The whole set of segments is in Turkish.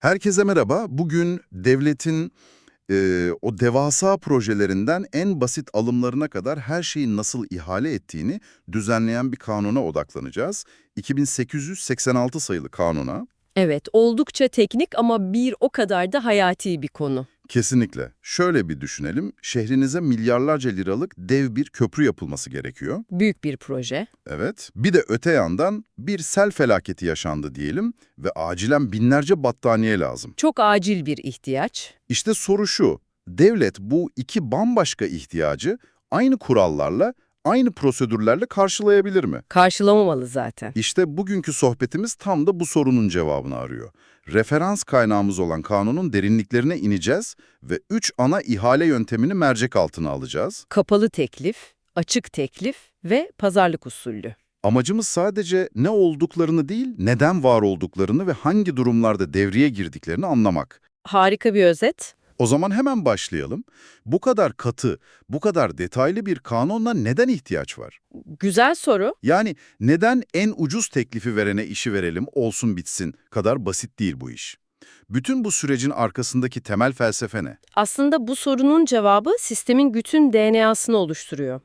Herkese merhaba. Bugün devletin e, o devasa projelerinden en basit alımlarına kadar her şeyi nasıl ihale ettiğini düzenleyen bir kanuna odaklanacağız. 2886 sayılı kanuna. Evet, oldukça teknik ama bir o kadar da hayati bir konu. Kesinlikle. Şöyle bir düşünelim. Şehrinize milyarlarca liralık dev bir köprü yapılması gerekiyor. Büyük bir proje. Evet. Bir de öte yandan bir sel felaketi yaşandı diyelim ve acilen binlerce battaniye lazım. Çok acil bir ihtiyaç. İşte soru şu, devlet bu iki bambaşka ihtiyacı aynı kurallarla, aynı prosedürlerle karşılayabilir mi? Karşılamamalı zaten. İşte bugünkü sohbetimiz tam da bu sorunun cevabını arıyor. Referans kaynağımız olan kanunun derinliklerine ineceğiz ve üç ana ihale yöntemini mercek altına alacağız. Kapalı teklif, açık teklif ve pazarlık usulü. Amacımız sadece ne olduklarını değil, neden var olduklarını ve hangi durumlarda devreye girdiklerini anlamak. Harika bir özet. O zaman hemen başlayalım. Bu kadar katı, bu kadar detaylı bir kanunla neden ihtiyaç var? Güzel soru. Yani neden en ucuz teklifi verene işi verelim, olsun bitsin kadar basit değil bu iş? Bütün bu sürecin arkasındaki temel felsefe ne? Aslında bu sorunun cevabı sistemin bütün DNA'sını oluşturuyor.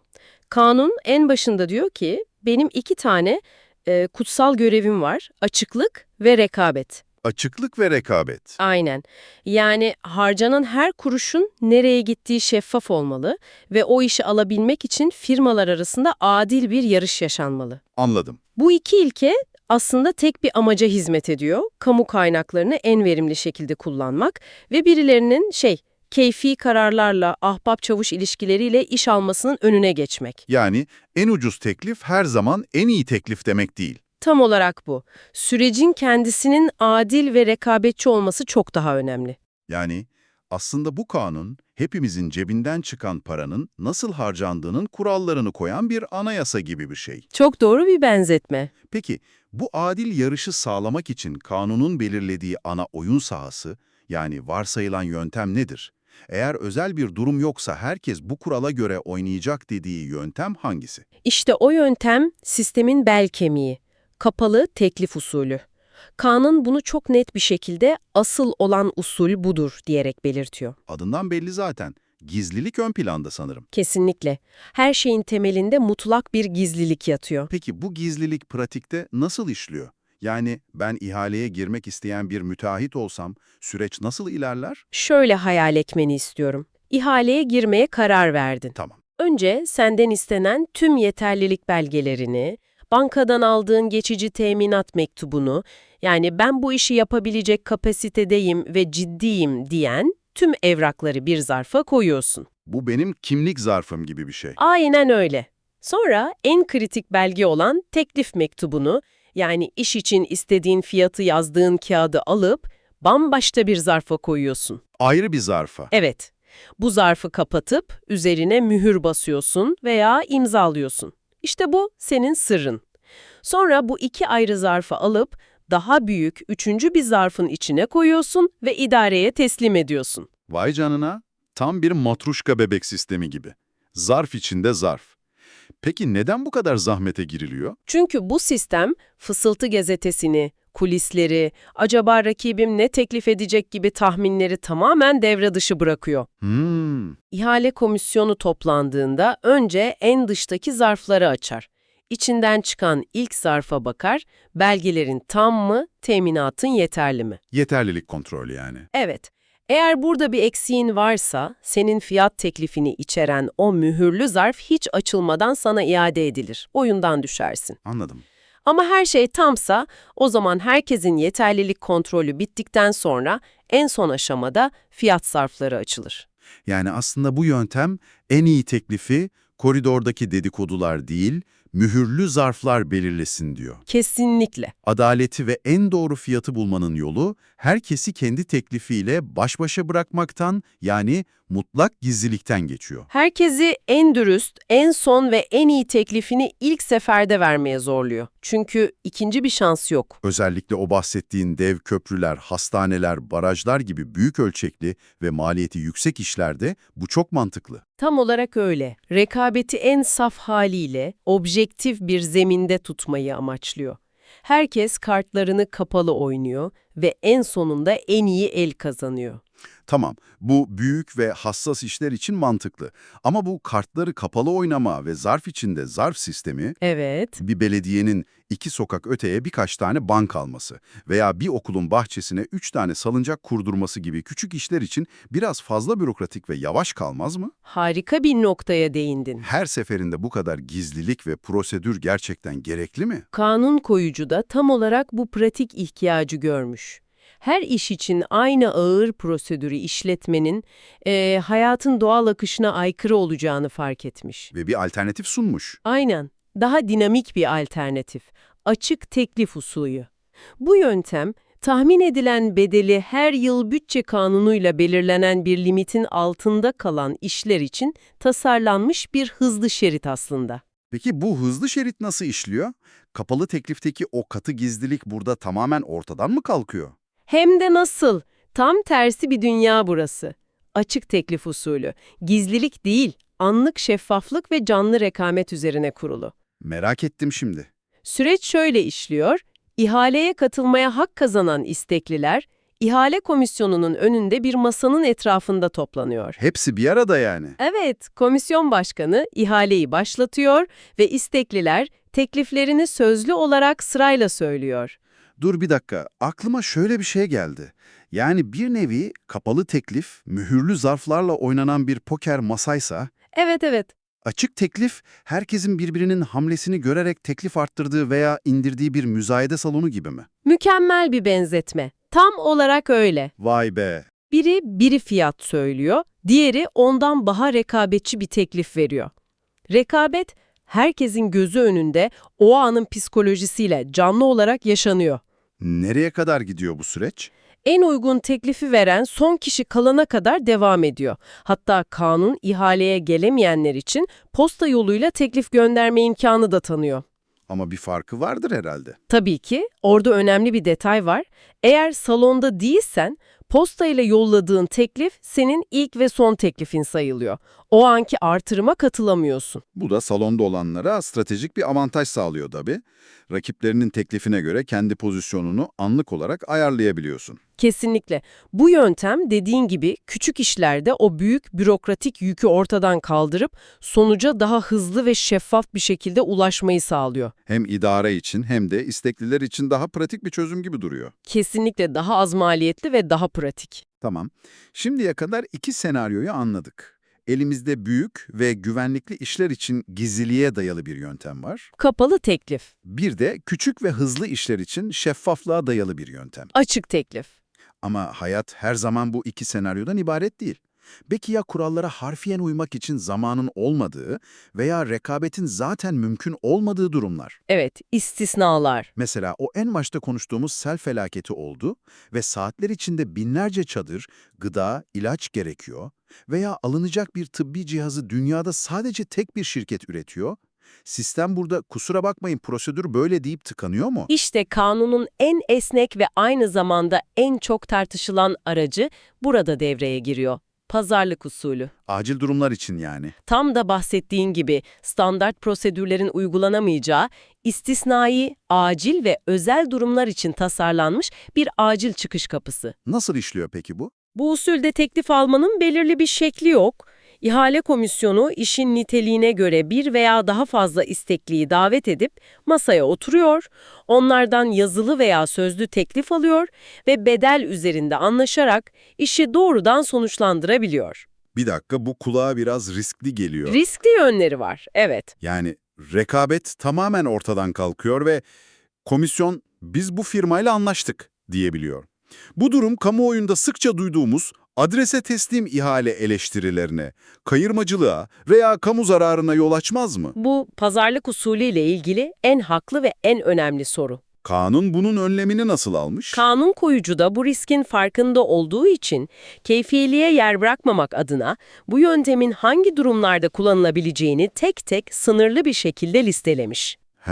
Kanun en başında diyor ki, benim iki tane e, kutsal görevim var. Açıklık ve rekabet. Açıklık ve rekabet. Aynen. Yani harcanan her kuruşun nereye gittiği şeffaf olmalı ve o işi alabilmek için firmalar arasında adil bir yarış yaşanmalı. Anladım. Bu iki ilke aslında tek bir amaca hizmet ediyor. Kamu kaynaklarını en verimli şekilde kullanmak ve birilerinin şey, keyfi kararlarla, ahbap çavuş ilişkileriyle iş almasının önüne geçmek. Yani en ucuz teklif her zaman en iyi teklif demek değil. Tam olarak bu. Sürecin kendisinin adil ve rekabetçi olması çok daha önemli. Yani aslında bu kanun hepimizin cebinden çıkan paranın nasıl harcandığının kurallarını koyan bir anayasa gibi bir şey. Çok doğru bir benzetme. Peki bu adil yarışı sağlamak için kanunun belirlediği ana oyun sahası yani varsayılan yöntem nedir? Eğer özel bir durum yoksa herkes bu kurala göre oynayacak dediği yöntem hangisi? İşte o yöntem sistemin bel kemiği, kapalı teklif usulü. Kanun bunu çok net bir şekilde asıl olan usul budur diyerek belirtiyor. Adından belli zaten. Gizlilik ön planda sanırım. Kesinlikle. Her şeyin temelinde mutlak bir gizlilik yatıyor. Peki bu gizlilik pratikte nasıl işliyor? Yani ben ihaleye girmek isteyen bir müteahhit olsam süreç nasıl ilerler? Şöyle hayal etmeni istiyorum. İhaleye girmeye karar verdin. Tamam. Önce senden istenen tüm yeterlilik belgelerini, bankadan aldığın geçici teminat mektubunu, yani ben bu işi yapabilecek kapasitedeyim ve ciddiyim diyen tüm evrakları bir zarfa koyuyorsun. Bu benim kimlik zarfım gibi bir şey. Aynen öyle. Sonra en kritik belge olan teklif mektubunu, yani iş için istediğin fiyatı yazdığın kağıdı alıp bambaşka bir zarfa koyuyorsun. Ayrı bir zarfa. Evet, bu zarfı kapatıp üzerine mühür basıyorsun veya imzalıyorsun. İşte bu senin sırrın. Sonra bu iki ayrı zarfı alıp daha büyük üçüncü bir zarfın içine koyuyorsun ve idareye teslim ediyorsun. Vay canına, tam bir matruşka bebek sistemi gibi. Zarf içinde zarf. Peki neden bu kadar zahmete giriliyor? Çünkü bu sistem fısıltı gazetesini, kulisleri, acaba rakibim ne teklif edecek gibi tahminleri tamamen devre dışı bırakıyor. Hmm, İhale komisyonu toplandığında önce en dıştaki zarfları açar. İçinden çıkan ilk zarfa bakar, belgelerin tam mı, teminatın yeterli mi? yeterlilik kontrolü yani. Evet, eğer burada bir eksiğin varsa, senin fiyat teklifini içeren o mühürlü zarf hiç açılmadan sana iade edilir. Oyundan düşersin. Anladım. Ama her şey tamsa, o zaman herkesin yeterlilik kontrolü bittikten sonra en son aşamada fiyat zarfları açılır. Yani aslında bu yöntem en iyi teklifi koridordaki dedikodular değil, mühürlü zarflar belirlesin diyor. Kesinlikle. Adaleti ve en doğru fiyatı bulmanın yolu herkesi kendi teklifiyle baş başa bırakmaktan yani mutlak gizlilikten geçiyor. Herkesi en dürüst, en son ve en iyi teklifini ilk seferde vermeye zorluyor. Çünkü ikinci bir şans yok. Özellikle o bahsettiğin dev köprüler, hastaneler, barajlar gibi büyük ölçekli ve maliyeti yüksek işlerde bu çok mantıklı. Tam olarak öyle. Rekabeti en saf haliyle objektif bir zeminde tutmayı amaçlıyor. Herkes kartlarını kapalı oynuyor ve en sonunda en iyi el kazanıyor. Tamam, bu büyük ve hassas işler için mantıklı. Ama bu kartları kapalı oynama ve zarf içinde zarf sistemi, Evet. bir belediyenin iki sokak öteye birkaç tane bank alması veya bir okulun bahçesine üç tane salıncak kurdurması gibi küçük işler için biraz fazla bürokratik ve yavaş kalmaz mı? Harika bir noktaya değindin. Her seferinde bu kadar gizlilik ve prosedür gerçekten gerekli mi? Kanun koyucu da tam olarak bu pratik ihtiyacı görmüş. Her iş için aynı ağır prosedürü işletmenin eee, hayatın doğal akışına aykırı olacağını fark etmiş. Ve bir alternatif sunmuş. Aynen, daha dinamik bir alternatif, açık teklif usulü. Bu yöntem, tahmin edilen bedeli her yıl bütçe kanunuyla belirlenen bir limitin altında kalan işler için tasarlanmış bir hızlı şerit aslında. Peki bu hızlı şerit nasıl işliyor? Kapalı teklifteki o katı gizlilik burada tamamen ortadan mı kalkıyor? Hem de nasıl? Tam tersi bir dünya burası. Açık teklif usulü. Gizlilik değil, anlık şeffaflık ve canlı rekamet üzerine kurulu. Merak ettim şimdi. Süreç şöyle işliyor. İhaleye katılmaya hak kazanan istekliler, ihale komisyonunun önünde bir masanın etrafında toplanıyor. Hepsi bir arada yani. Evet, komisyon başkanı ihaleyi başlatıyor ve istekliler tekliflerini sözlü olarak sırayla söylüyor. Dur bir dakika, aklıma şöyle bir şey geldi. Yani bir nevi kapalı teklif, mühürlü zarflarla oynanan bir poker masaysa, Evet evet, açık teklif, herkesin birbirinin hamlesini görerek teklif arttırdığı veya indirdiği bir müzayede salonu gibi mi? mükemmel bir benzetme. Tam olarak öyle. Vay be! Biri biri fiyat söylüyor, diğeri ondan daha rekabetçi bir teklif veriyor. Rekabet, herkesin gözü önünde o anın psikolojisiyle canlı olarak yaşanıyor. Nereye kadar gidiyor bu süreç? En uygun teklifi veren son kişi kalana kadar devam ediyor. Hatta kanun ihaleye gelemeyenler için posta yoluyla teklif gönderme imkanı da tanıyor. Ama bir farkı vardır herhalde. Tabii ki orada önemli bir detay var. Eğer salonda değilsen posta ile yolladığın teklif senin ilk ve son teklifin sayılıyor. O anki artırıma katılamıyorsun. Bu da salonda olanlara stratejik bir avantaj sağlıyor tabii. Rakiplerinin teklifine göre kendi pozisyonunu anlık olarak ayarlayabiliyorsun. Kesinlikle. Bu yöntem dediğin gibi küçük işlerde o büyük bürokratik yükü ortadan kaldırıp sonuca daha hızlı ve şeffaf bir şekilde ulaşmayı sağlıyor. Hem idare için hem de istekliler için daha pratik bir çözüm gibi duruyor. Kesinlikle daha az maliyetli ve daha pratik. Tamam. Şimdiye kadar iki senaryoyu anladık. Elimizde büyük ve güvenlikli işler için gizliliğe dayalı bir yöntem var. Kapalı teklif, Bir de küçük ve hızlı işler için şeffaflığa dayalı bir yöntem. açık teklif. Ama hayat her zaman bu iki senaryodan ibaret değil. Peki ya kurallara harfiyen uymak için zamanın olmadığı veya rekabetin zaten mümkün olmadığı durumlar? Evet, istisnalar. Mesela o en başta konuştuğumuz sel felaketi oldu ve saatler içinde binlerce çadır, gıda, ilaç gerekiyor veya alınacak bir tıbbi cihazı dünyada sadece tek bir şirket üretiyor. Sistem burada kusura bakmayın prosedür böyle deyip tıkanıyor mu? İşte kanunun en esnek ve aynı zamanda en çok tartışılan aracı burada devreye giriyor. Pazarlık usulü. Acil durumlar için yani. Tam da bahsettiğin gibi standart prosedürlerin uygulanamayacağı, istisnai, acil ve özel durumlar için tasarlanmış bir acil çıkış kapısı. Nasıl işliyor peki bu? Bu usulde teklif almanın belirli bir şekli yok. İhale komisyonu işin niteliğine göre bir veya daha fazla istekliyi davet edip masaya oturuyor, onlardan yazılı veya sözlü teklif alıyor ve bedel üzerinde anlaşarak işi doğrudan sonuçlandırabiliyor. Bir dakika bu kulağa biraz riskli geliyor. Riskli yönleri var, evet. Yani rekabet tamamen ortadan kalkıyor ve komisyon biz bu firmayla anlaştık diyebiliyor. Bu durum kamuoyunda sıkça duyduğumuz adrese teslim ihale eleştirilerine, kayırmacılığa veya kamu zararına yol açmaz mı? Bu pazarlık usulüyle ilgili en haklı ve en önemli soru. Kanun bunun önlemini nasıl almış? Kanun koyucu da bu riskin farkında olduğu için keyfiyeliğe yer bırakmamak adına bu yöntemin hangi durumlarda kullanılabileceğini tek tek sınırlı bir şekilde listelemiş. He,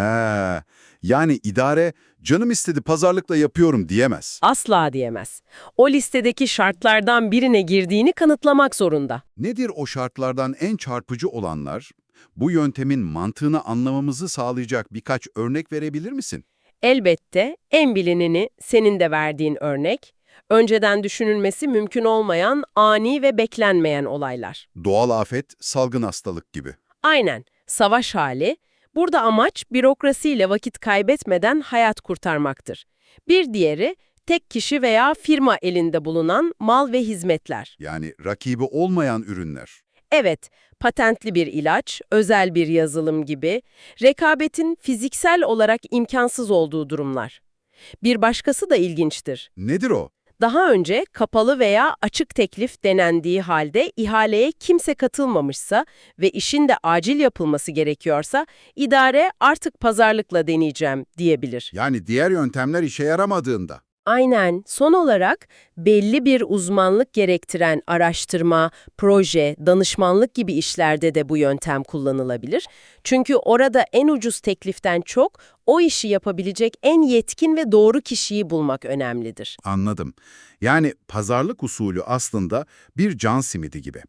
yani idare canım istedi pazarlıkla yapıyorum diyemez. Asla diyemez. O listedeki şartlardan birine girdiğini kanıtlamak zorunda. Nedir o şartlardan en çarpıcı olanlar? Bu yöntemin mantığını anlamamızı sağlayacak birkaç örnek verebilir misin? Elbette en bilineni senin de verdiğin örnek, önceden düşünülmesi mümkün olmayan ani ve beklenmeyen olaylar. Doğal afet, salgın hastalık gibi. Aynen, savaş hali. Burada amaç bürokrasiyle vakit kaybetmeden hayat kurtarmaktır. Bir diğeri, tek kişi veya firma elinde bulunan mal ve hizmetler. Yani rakibi olmayan ürünler. Evet, patentli bir ilaç, özel bir yazılım gibi rekabetin fiziksel olarak imkansız olduğu durumlar. Bir başkası da ilginçtir. Nedir o? Daha önce kapalı veya açık teklif denendiği halde ihaleye kimse katılmamışsa ve işin de acil yapılması gerekiyorsa idare artık pazarlıkla deneyeceğim diyebilir. Yani diğer yöntemler işe yaramadığında. Aynen. Son olarak belli bir uzmanlık gerektiren araştırma, proje, danışmanlık gibi işlerde de bu yöntem kullanılabilir. Çünkü orada en ucuz tekliften çok o işi yapabilecek en yetkin ve doğru kişiyi bulmak önemlidir. Anladım. Yani pazarlık usulü aslında bir can simidi gibi.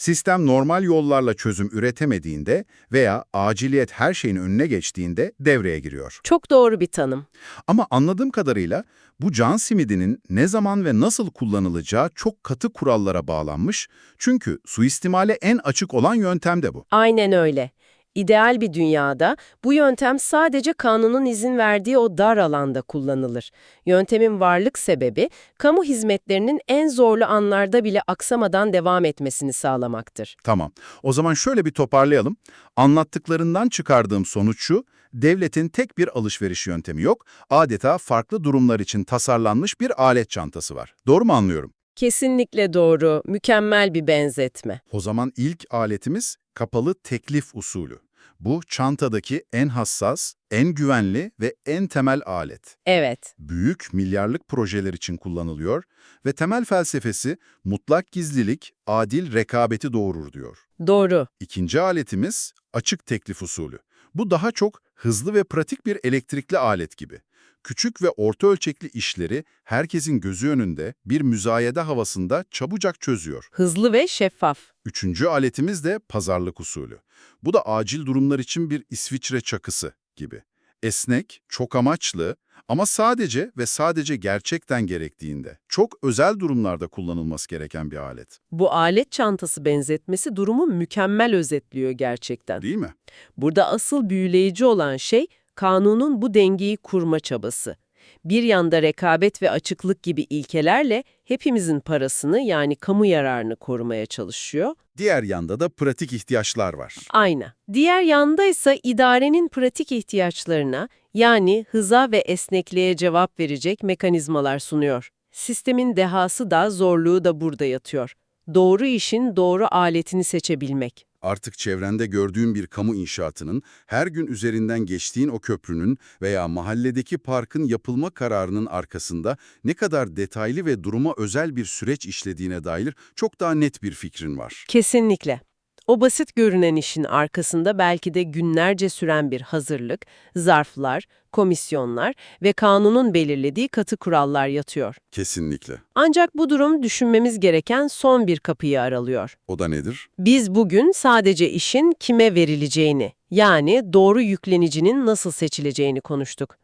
Sistem normal yollarla çözüm üretemediğinde veya aciliyet her şeyin önüne geçtiğinde devreye giriyor. Çok doğru bir tanım. Ama anladığım kadarıyla bu can simidinin ne zaman ve nasıl kullanılacağı çok katı kurallara bağlanmış. Çünkü suistimale en açık olan yöntem de bu. Aynen öyle. İdeal bir dünyada bu yöntem sadece kanunun izin verdiği o dar alanda kullanılır. Yöntemin varlık sebebi, kamu hizmetlerinin en zorlu anlarda bile aksamadan devam etmesini sağlamaktır. Tamam. O zaman şöyle bir toparlayalım. Anlattıklarından çıkardığım sonuç şu, devletin tek bir alışveriş yöntemi yok, adeta farklı durumlar için tasarlanmış bir alet çantası var. Doğru mu anlıyorum? Kesinlikle doğru, mükemmel bir benzetme. O zaman ilk aletimiz kapalı teklif usulü. Bu çantadaki en hassas, en güvenli ve en temel alet. Evet, Büyük milyarlık projeler için kullanılıyor ve temel felsefesi mutlak gizlilik, adil rekabeti doğurur diyor. doğru. İkinci aletimiz açık teklif usulü. Bu daha çok hızlı ve pratik bir elektrikli alet gibi. Küçük ve orta ölçekli işleri herkesin gözü önünde bir müzayede havasında çabucak çözüyor. Hızlı ve şeffaf. Üçüncü aletimiz de pazarlık usulü. Bu da acil durumlar için bir İsviçre çakısı gibi. Esnek, çok amaçlı ama sadece ve sadece gerçekten gerektiğinde, çok özel durumlarda kullanılması gereken bir alet. Bu alet çantası benzetmesi durumu mükemmel özetliyor gerçekten. Değil mi? Burada asıl büyüleyici olan şey kanunun bu dengeyi kurma çabası. Bir yanda rekabet ve açıklık gibi ilkelerle hepimizin parasını yani kamu yararını korumaya çalışıyor. Diğer yanda da pratik ihtiyaçlar var. Aynı. Diğer yanda ise idarenin pratik ihtiyaçlarına yani hıza ve esnekliğe cevap verecek mekanizmalar sunuyor. Sistemin dehası da zorluğu da burada yatıyor. Doğru işin doğru aletini seçebilmek. Artık çevrende gördüğün bir kamu inşaatının, her gün üzerinden geçtiğin o köprünün veya mahalledeki parkın yapılma kararının arkasında ne kadar detaylı ve duruma özel bir süreç işlediğine dair çok daha net bir fikrin var. Kesinlikle. O basit görünen işin arkasında belki de günlerce süren bir hazırlık, zarflar, komisyonlar ve kanunun belirlediği katı kurallar yatıyor. Kesinlikle. Ancak bu durum düşünmemiz gereken son bir kapıyı aralıyor. O da nedir? Biz bugün sadece işin kime verileceğini, yani doğru yüklenicinin nasıl seçileceğini konuştuk.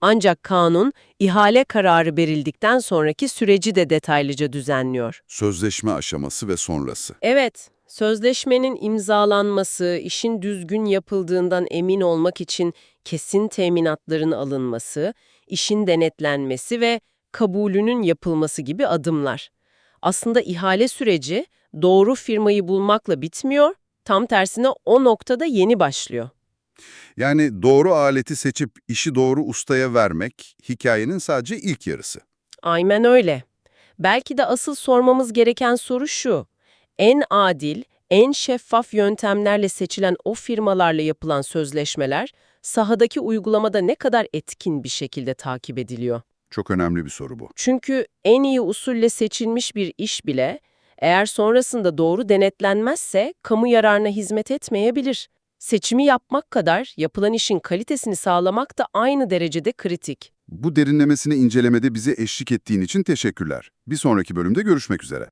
Ancak kanun, ihale kararı verildikten sonraki süreci de detaylıca düzenliyor. Sözleşme aşaması ve sonrası. Evet, sözleşmenin imzalanması, işin düzgün yapıldığından emin olmak için kesin teminatların alınması, işin denetlenmesi ve kabulünün yapılması gibi adımlar. Aslında ihale süreci doğru firmayı bulmakla bitmiyor, tam tersine o noktada yeni başlıyor. Yani doğru aleti seçip işi doğru ustaya vermek hikayenin sadece ilk yarısı. Aynen öyle. Belki de asıl sormamız gereken soru şu. En adil, en şeffaf yöntemlerle seçilen o firmalarla yapılan sözleşmeler sahadaki uygulamada ne kadar etkin bir şekilde takip ediliyor? Çok önemli bir soru bu. Çünkü en iyi usulle seçilmiş bir iş bile eğer sonrasında doğru denetlenmezse kamu yararına hizmet etmeyebilir. Seçimi yapmak kadar yapılan işin kalitesini sağlamak da aynı derecede kritik. Bu derinlemesine incelemede bize eşlik ettiğin için teşekkürler. Bir sonraki bölümde görüşmek üzere.